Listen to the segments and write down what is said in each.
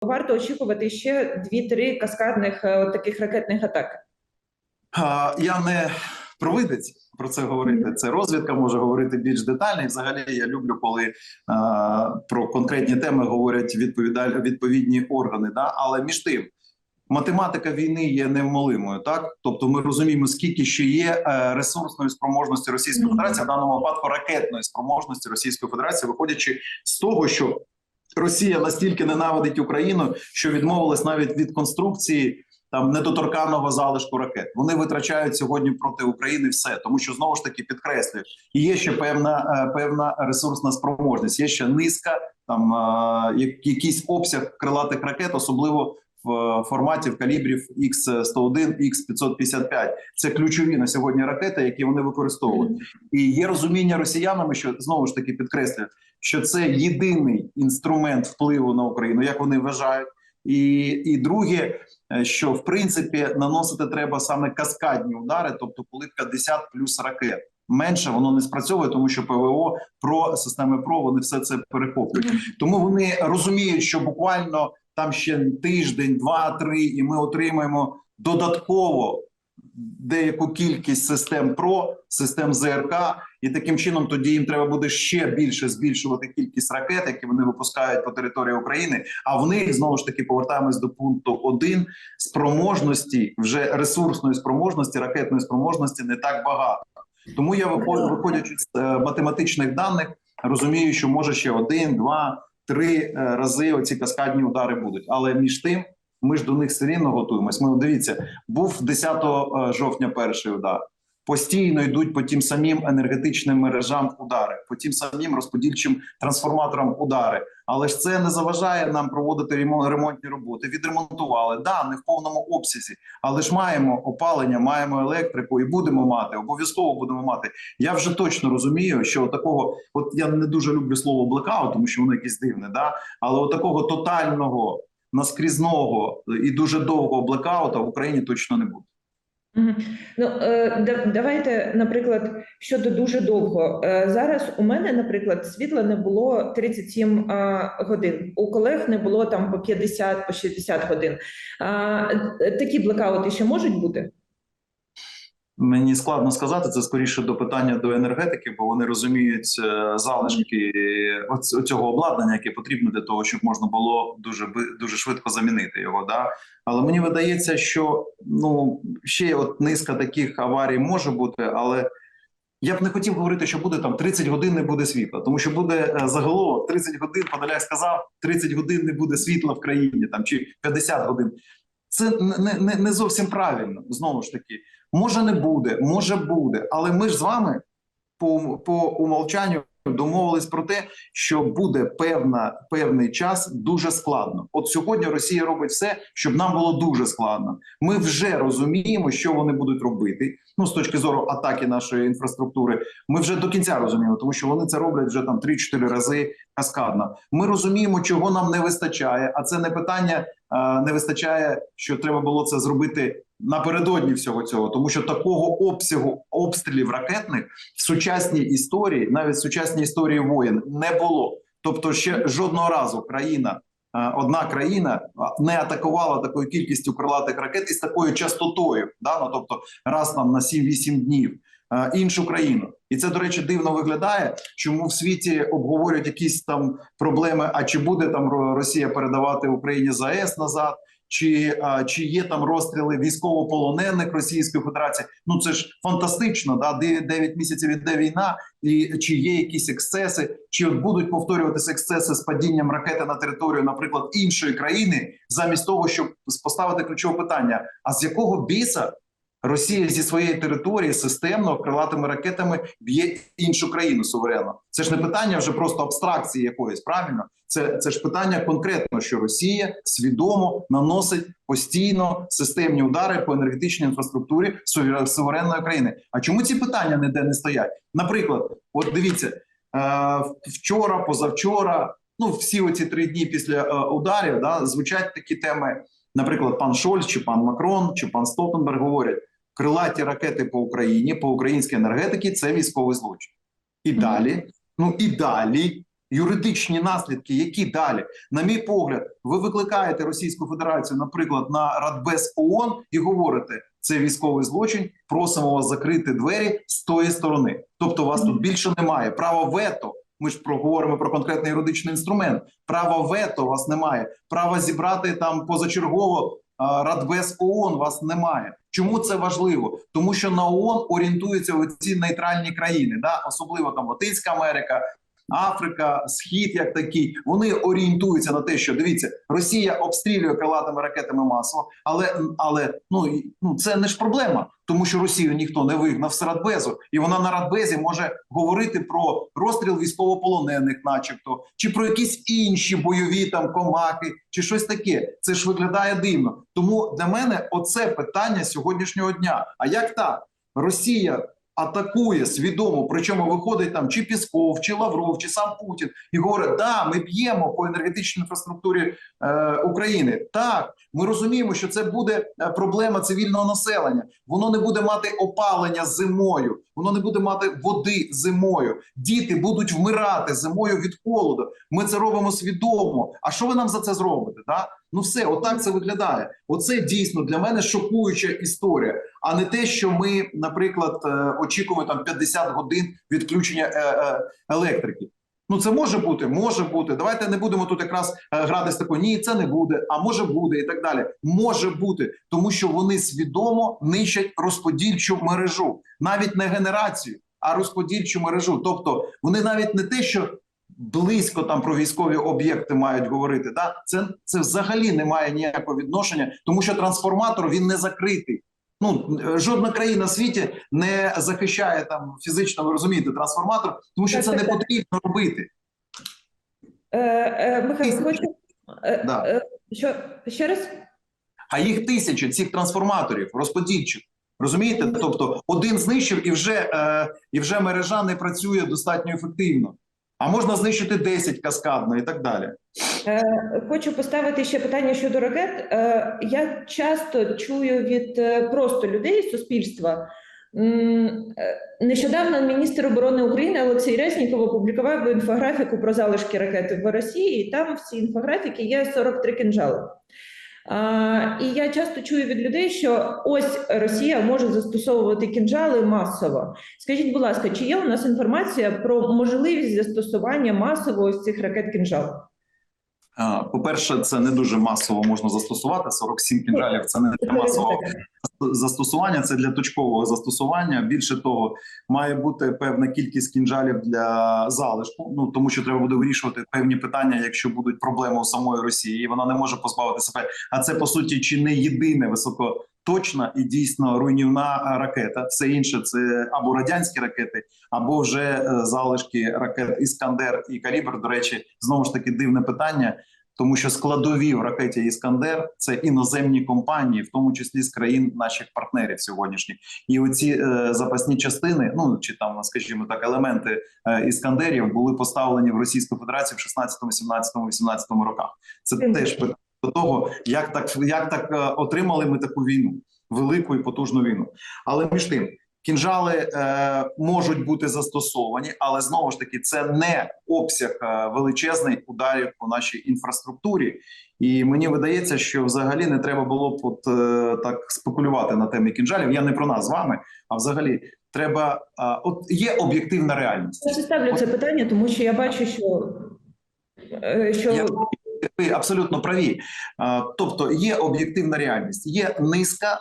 варто очікувати ще 2-3 каскадних е, таких ракетних атак? Я не провидець про це говорити. Це розвідка може говорити більш детально. І взагалі я люблю, коли а, про конкретні теми говорять відповідаль, відповідні органи. Да? Але між тим, математика війни є невмолимою. Так, тобто, ми розуміємо, скільки ще є е, ресурсної спроможності Російської Федерації, в даному випадку ракетної спроможності Російської Федерації, виходячи з того, що Росія настільки ненавидить Україну, що відмовилась навіть від конструкції там недоторканого залишку ракет. Вони витрачають сьогодні проти України все, тому що знову ж таки підкреслюю, і є ще певна е, певна ресурсна спроможність. Є ще низка там е, якийсь обсяг крилатих ракет, особливо в е, форматі в калібрів X-101, X-555. Це ключові на сьогодні ракети, які вони використовують. І є розуміння росіянами, що знову ж таки підкреслюю, що це єдиний інструмент впливу на Україну, як вони вважають. І, і друге, е, що в принципі наносити треба саме каскадні удари, тобто коли 50 плюс ракет. Менше воно не спрацьовує, тому що ПВО про системи ПРО вони все це перехоплюють. Тому вони розуміють, що буквально там ще тиждень, два-три, і ми отримаємо додатково деяку кількість систем ПРО, систем ЗРК, і таким чином тоді їм треба буде ще більше збільшувати кількість ракет, які вони випускають по території України. А в них знову ж таки повертаємось до пункту 1, спроможності вже ресурсної спроможності, ракетної спроможності не так багато. Тому я виходячи з е, математичних даних, розумію, що може ще один, два, три е, рази оці каскадні удари будуть. Але між тим, ми ж до них все рівно готуємось. Ми дивіться, був 10 жовтня перший удар. Постійно йдуть по тим самим енергетичним мережам удари, по тим самим розподільчим трансформаторам удари. Але ж це не заважає нам проводити ремон- ремонтні роботи. Відремонтували да не в повному обсязі, але ж маємо опалення, маємо електрику і будемо мати. Обов'язково будемо мати. Я вже точно розумію, що такого, от я не дуже люблю слово блекаут, тому що воно якесь дивне, да але от такого тотального наскрізного і дуже довгого блекаута в Україні точно не буде. Ну е, давайте, наприклад, щодо дуже довго. Е, Зараз у мене, наприклад, світла не було 37 е, годин. У колег не було там по 50, по 60 годин. Такі блекаути ще можуть бути? Мені складно сказати це скоріше до питання до енергетики, бо вони розуміють е, залишки цього обладнання, яке потрібно для того, щоб можна було дуже дуже швидко замінити його. Да? Але мені видається, що ну ще от низка таких аварій може бути, але я б не хотів говорити, що буде там 30 годин не буде світла, тому що буде е, заголовок 30 годин. Подоляк сказав, 30 годин не буде світла в країні там чи 50 годин. Це не, не, не зовсім правильно. Знову ж таки, може не буде, може буде, але ми ж з вами по, по умовчанню домовились про те, що буде певна певний час дуже складно. От сьогодні Росія робить все, щоб нам було дуже складно. Ми вже розуміємо, що вони будуть робити. Ну з точки зору атаки нашої інфраструктури, ми вже до кінця розуміємо, тому що вони це роблять вже там 3-4 рази каскадно. Ми розуміємо, чого нам не вистачає, а це не питання. Е, Не вистачає, що треба було це зробити напередодні всього цього, тому що такого обсягу обстрілів ракетних в сучасній історії, навіть в сучасній історії воєн, не було. Тобто, ще жодного разу країна, е, одна країна не атакувала такою кількістю крилатих ракет і з такою частотою, да? ну, тобто раз там на 7-8 днів. Е, Іншу країну, і це до речі дивно виглядає. Чому в світі обговорюють якісь там проблеми? А чи буде там Росія передавати Україні ЗАЕС назад? Чи, а, чи є там розстріли військовополонених Російської Федерації? Ну це ж фантастично. Да, 9 місяців іде війна, і чи є якісь ексцеси, чи от будуть повторюватися ексцеси з падінням ракети на територію, наприклад, іншої країни, замість того, щоб поставити ключове питання: а з якого біса Росія зі своєї території системно крилатими ракетами б'є іншу країну суверенно? Це ж не питання вже просто абстракції якоїсь, правильно? Це, це ж питання конкретно, що Росія свідомо наносить постійно системні удари по енергетичній інфраструктурі сувер- суверенної країни. А чому ці питання ніде не стоять? Наприклад, от дивіться, е, вчора, позавчора, ну всі оці три дні після е, ударів, да, звучать такі теми. Наприклад, пан Шольц, чи пан Макрон, чи пан Столтенберг говорять, крилаті ракети по Україні, по українській енергетиці це військовий злочин. І далі, ну і далі юридичні наслідки, які далі, на мій погляд, ви викликаєте Російську Федерацію, наприклад, на Радбез ООН і говорите, це військовий злочин. Просимо вас закрити двері з тої сторони. Тобто, вас тут більше немає. Право вето. Ми ж проговоримо про конкретний юридичний інструмент. Право вето вас немає. Права зібрати там позачергово Радбез ООН вас немає. Чому це важливо? Тому що на ООН орієнтуються ці нейтральні країни, да? особливо там Латинська Америка, Африка, Схід, як такий, вони орієнтуються на те, що дивіться, Росія обстрілює крилатими ракетами масово, але але ну, ну це не ж проблема, тому що Росію ніхто не вигнав з Радбезу, і вона на Радбезі може говорити про розстріл військовополонених, начебто, чи про якісь інші бойові там комахи, чи щось таке. Це ж виглядає дивно. Тому для мене оце питання сьогоднішнього дня. А як так? Росія атакує свідомо, причому виходить там чи Пісков, чи Лавров, чи сам Путін, і говорить: да, ми б'ємо по енергетичній інфраструктурі е, України. Так, ми розуміємо, що це буде е, проблема цивільного населення. Воно не буде мати опалення зимою, воно не буде мати води зимою. Діти будуть вмирати зимою від холоду. Ми це робимо свідомо. А що ви нам за це зробите? Да? Ну все, отак це виглядає. Оце дійсно для мене шокуюча історія, а не те, що ми, наприклад, е, очікуємо там 50 годин відключення е, е, електрики. Ну це може бути, може бути. Давайте не будемо тут якраз грати з такою, ні, це не буде, а може буде і так далі. Може бути, тому що вони свідомо нищать розподільчу мережу, навіть не генерацію, а розподільчу мережу. Тобто вони навіть не те, що близько там про військові об'єкти мають говорити. Да? Це, це взагалі не має ніякого відношення, тому що трансформатор він не закритий. Ну е, жодна країна в світі не захищає там фізично, ви розумієте, трансформатор, тому що Так, це так, не так. потрібно робити. Е, е, Михайло, хочу е, Да. е, що ще раз? А їх тисячі цих трансформаторів розподільчих. Розумієте? Тобто один знищив і вже, е, і вже мережа не працює достатньо ефективно. А можна знищити 10 каскадно і так далі. Е, Хочу поставити ще питання щодо ракет. Е, Я часто чую від е, просто людей суспільства. Нещодавно міністр оборони України Олексій Резніков опублікував інфографіку про залишки ракет в Росії, і там в цій інфографіці є 43 кинжали. І я часто чую від людей, що ось Росія може застосовувати кінжали масово. Скажіть, будь ласка, чи є у нас інформація про можливість застосування масово ось цих ракет кінжал? По-перше, це не дуже масово можна застосувати. 47 кінжалів це не для масового застосування, це для точкового застосування. Більше того, має бути певна кількість кінжалів для залишку. Ну тому що треба буде вирішувати певні питання, якщо будуть проблеми у самої Росії, і вона не може позбавити себе. А це по суті чи не єдине високоточна і дійсно руйнівна ракета. Все інше це або радянські ракети, або вже е, залишки ракет Іскандер і Калібр. До речі, знову ж таки дивне питання. Тому що складові в ракеті Іскандер це іноземні компанії, в тому числі з країн наших партнерів сьогоднішніх, і оці е, запасні частини, ну чи там, скажімо так, елементи е, іскандерів були поставлені в Російську Федерацію в 16, 17, 18 роках. Це теж питання до того, як так як так е, отримали ми таку війну, велику і потужну війну. Але між тим. Кінжали е, можуть бути застосовані, але знову ж таки це не обсяг е, величезний ударів по нашій інфраструктурі. І мені видається, що взагалі не треба було б от, е, так спекулювати на темі кінжалів. Я не про нас з вами, а взагалі треба. е, от є об'єктивна реальність. Я ставлю це питання, тому що я бачу, що, що Я- Ви абсолютно праві. Тобто є об'єктивна реальність, є низка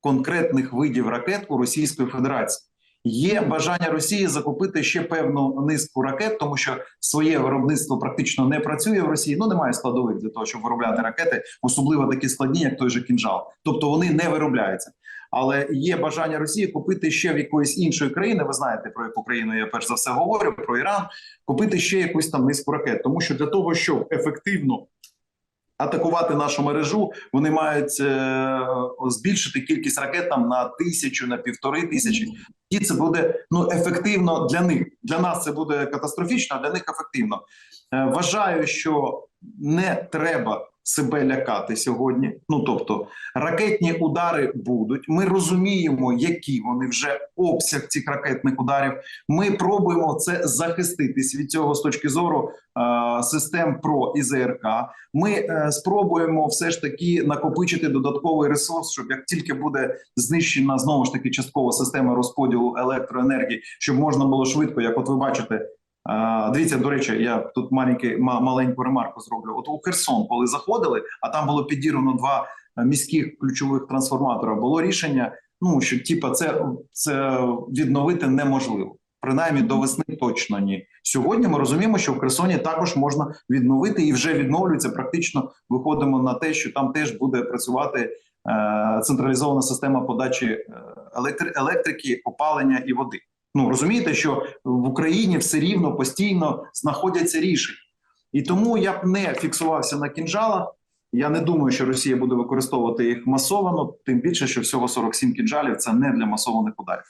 конкретних видів ракет у Російської Федерації. Є бажання Росії закупити ще певну низку ракет, тому що своє виробництво практично не працює в Росії. Ну немає складових для того, щоб виробляти ракети, особливо такі складні, як той же кінжал. Тобто вони не виробляються. Але є бажання Росії купити ще в якоїсь іншої країни. Ви знаєте про яку країну я перш за все говорю про Іран, купити ще якусь там низку ракет, тому що для того, щоб ефективно атакувати нашу мережу, вони мають е, збільшити кількість ракет там на тисячу, на півтори тисячі. І це буде ну ефективно для них. Для нас це буде катастрофічно, а для них ефективно. Е, вважаю, що не треба себе лякати сьогодні. Ну тобто, ракетні удари будуть. Ми розуміємо, які вони вже обсяг цих ракетних ударів. Ми пробуємо це захиститись від цього з точки зору е, систем ПРО і ЗРК. Ми е, спробуємо все ж таки накопичити додатковий ресурс, щоб як тільки буде знищена знову ж таки часткова система розподілу електроенергії, щоб можна було швидко, як от ви бачите. Дивіться, до речі, я тут маленький ма- маленьку ремарку зроблю. От у Херсон, коли заходили, а там було підірвано два е, міських ключових трансформатора, було рішення. Ну що типа, це, це відновити неможливо. Принаймні до весни точно ні. Сьогодні ми розуміємо, що в Херсоні також можна відновити і вже відновлюється. Практично виходимо на те, що там теж буде працювати е, централізована система подачі е, електри- електрики, опалення і води. Ну розумієте, що в Україні все рівно постійно знаходяться рішення, і тому я б не фіксувався на кінжалах. Я не думаю, що Росія буде використовувати їх масовано, тим більше, що всього 47 кінжалів це не для масованих ударів.